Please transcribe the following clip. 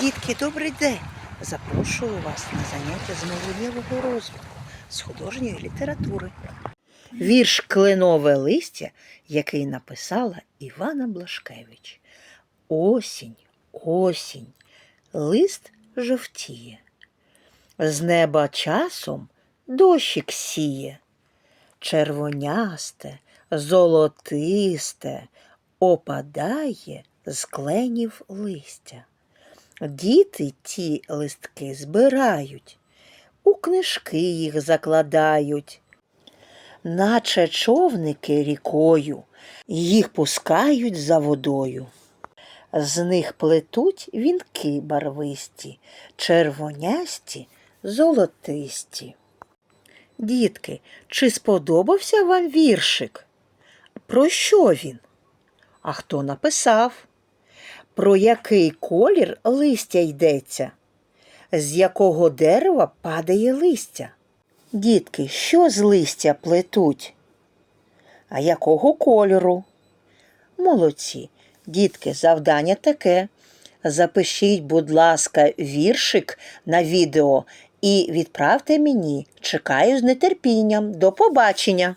Дітки, добрий день! Запрошую вас на заняття з мовленнєвого розвитку з художньої літератури. Вірш Кленове листя, який написала Івана Блашкевич. Осінь, осінь, лист жовтіє. З неба часом дощик сіє. Червонясте, золотисте, опадає з кленів листя. Діти ті листки збирають, у книжки їх закладають, наче човники рікою, їх пускають за водою. З них плетуть вінки барвисті, червонясті, золотисті. Дітки, чи сподобався вам віршик? Про що він? А хто написав? Про який колір листя йдеться? З якого дерева падає листя? Дітки, що з листя плетуть? А якого кольору? Молодці, дітки, завдання таке. Запишіть, будь ласка, віршик на відео і відправте мені. Чекаю з нетерпінням. До побачення!